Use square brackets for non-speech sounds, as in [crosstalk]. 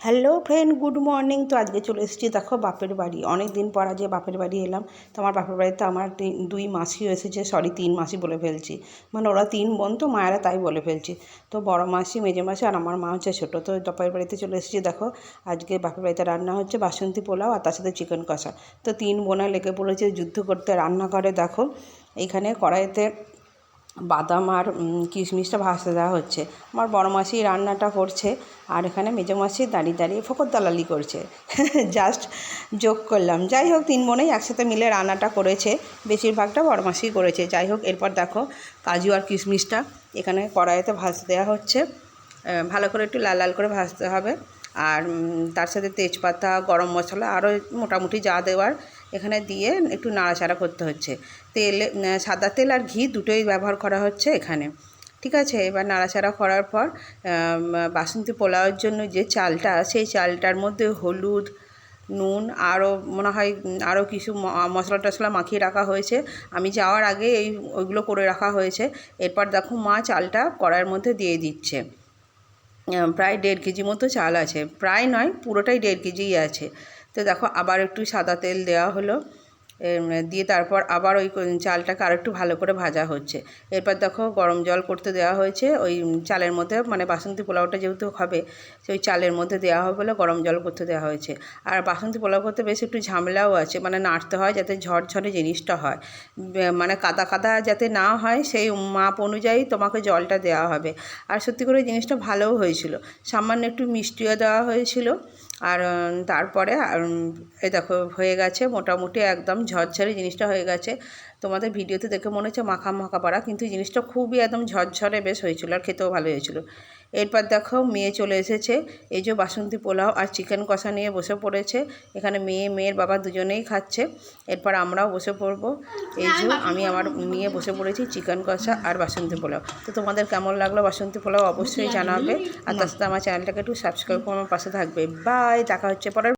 Hello friend good morning তো আজকে চলে এসেছি দেখো বাপের বাড়ি। অনেক দিন পর আজকে বাপের বাড়ি এলাম। তো আমার বাপের বাড়িতে আমার দুই মাসিও এসেছে। সরি তিন মাসি বলে ফেলছি। মানে ওরা তিন বোন, তো মায়েরা তাই বলে ফেলছি। তো বড় মাসি, মেজে মাসি আর আমার মা হচ্ছে ছোটো। তো বাপের বাড়িতে চলে এসেছি দেখো। আজকে বাপের বাড়িতে রান্না হচ্ছে বাসন্তী পোলাও আর তার সাথে চিকেন কষা। তো তিন বোনা লেগে পড়েছে যুদ্ধ করতে রান্না করে দেখো। এইখানে কড়াইতে বাদাম আর কিশমিশটা ভাজতে দেওয়া হচ্ছে। আমার বড় মাসি রান্নাটা করছে, আর এখানে মেজো মাসি দাঁড়িয়ে দাঁড়িয়ে ফকর দালালি করছে। [laughs] জাস্ট যোগ করলাম। যাই হোক, তিন বোনেই একসাথে মিলে রান্নাটা করেছে। বেশিরভাগটা বড় মাসি করেছে। যাই হোক, এরপর দেখো কাজু আর কিশমিশটা এখানে কড়াইতে ভাজতে দেওয়া হচ্ছে। ভালো করে একটু লাল লাল করে ভাজতে হবে। আর তার সাথে তেজপাতা, গরম মশলা, আরও মোটামুটি যা দেওয়ার এখানে দিয়ে একটু নাড়াচাড়া করতে হচ্ছে। তেল সাদা তেল আর ঘি দুটোই ব্যবহার করা হচ্ছে এখানে। ঠিক আছে? এবার নাড়াচাড়া করার পর বাসন্তী পোলাওয়ের জন্য যে চালটা, সেই চালটার মধ্যে হলুদ, নুন, আরও মনে হয় আরও কিছু মশলা টশলা মাখিয়ে রাখা হয়েছে। আমি যাওয়ার আগে এই, ওইগুলো করে রাখা হয়েছে। এরপর দেখো মা চালটা কড়াইয়ের মধ্যে দিয়ে দিচ্ছে। প্রায় দেড় কেজি মতো চাল আছে। প্রায় নয়, পুরোটাই দেড় কেজিই আছে। তো দেখো, আবার একটু সাদা তেল দেওয়া হলো। দিয়ে তারপর আবার ওই চালটাকে আর একটু ভালো করে ভাজা হচ্ছে। এরপর দেখো গরম জল করতে দেওয়া হয়েছে। ওই চালের মধ্যে মানে বাসন্তী পোলাওটা যেহেতু হবে, সেই চালের মধ্যে দেওয়া হবে বলে গরম জল করতে দেওয়া হয়েছে। আর বাসন্তী পোলাও করতে বেশ একটু ঝামেলাও আছে মানে নাড়তে হয় যাতে ঝরঝরে জিনিসটা হয়। মানে কাদা কাদা যাতে না হয়, সেই মাপ অনুযায়ী তোমাকে জলটা দেওয়া হবে। আর সত্যি করে জিনিসটা ভালোও হয়েছিল। সামান্য একটু মিষ্টিও দেওয়া হয়েছিল। আর তারপরে এ দেখো, হয়ে গেছে মোটামুটি একদম ঝরঝরে জিনিসটা হয়ে গেছে। তোমাদের ভিডিওতে দেখে মনে হচ্ছে মাখা মাখা পাড়া, কিন্তু জিনিসটা খুবই একদম ঝরঝরে বেশ হয়েছিল আর খেতেও ভালো হয়েছিল। এরপর দেখো মেয়ে চলে এসেছে। এই যে বাসন্তী পোলাও আর চিকেন কষা নিয়ে বসে পড়েছে। এখানে মেয়ে মেয়ের বাবা দুজনেই খাচ্ছে। এরপর আমরাও বসে পড়ব। এই যে আমি আমার নিয়ে বসে পড়েছি চিকেন কষা আর বাসন্তী পোলাও। তো তোমাদের কেমন লাগল বাসন্তী পোলাও অবশ্যই জানাবে। আর তার সাথে আমার চ্যানেলটাকে একটু সাবস্ক্রাইব করে আমার পাশে থাকবে। বাই দেখা হচ্ছে পরের